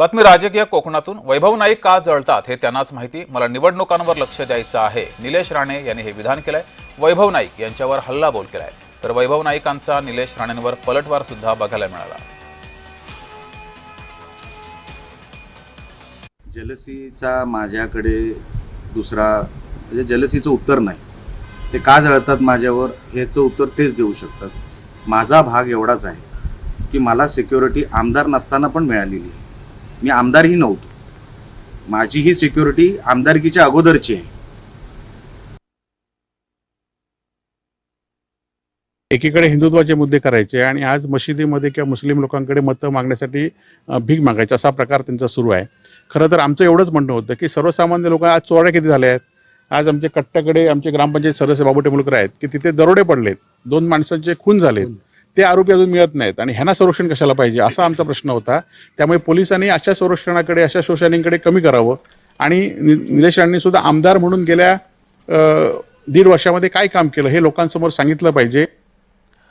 बातमी राजकीय कोकणातून. वैभव नाईक का जळतात हे त्यांनाच माहिती. मला निवडणुकांवर लक्ष द्यायचं आहे. निलेश राणे यांनी हे विधान केलंय. वैभव नाईक यांच्यावर हल्लाबोल केलाय. तर वैभव नाईकांचा निलेश राणेंवर पलटवार सुद्धा बघायला मिळाला. जलसीचा माझ्याकडे दुसरा म्हणजे जलसीचं उत्तर नाही. ते का जळतात माझ्यावर? ह्याचं उत्तर तेच देऊ शकतात. माझा भाग एवढाच आहे की मला सिक्युरिटी आमदार नसताना पण मिळालेली आहे. मी आमदारही नव्हतो. माझी ही सिक्युरिटी आमदारकीच्या अगोदरची आहे. एकीकडे हिंदुत्वाचे मुद्दे करायचे आणि आज मशिदीमध्ये किंवा मुस्लिम लोकांकडे मतं मागण्यासाठी भीक मागायची असा प्रकार त्यांचा सुरू आहे. खरं तर आमचं एवढंच म्हणणं होतं की सर्वसामान्य लोक आज चोऱ्या किती झाल्या आहेत? आज आमचे कट्ट्याकडे आमचे ग्रामपंचायत सदस्य बाबू टेंबुलकर आहेत की तिथे दरोडे पडलेत. दोन माणसांचे खून झालेत. ते आरोपी अजून मिळत नाहीत. आणि ह्यांना संरक्षण कशाला पाहिजे? असा आमचा प्रश्न होता. त्यामुळे पोलिसांनी अशा संरक्षणाकडे अशा शोषणींकडे कमी करावं. आणि नि निलेश राणेंनी सुद्धा आमदार म्हणून गेल्या दीड वर्षामध्ये काय काम केलं हे लोकांसमोर सांगितलं पाहिजे.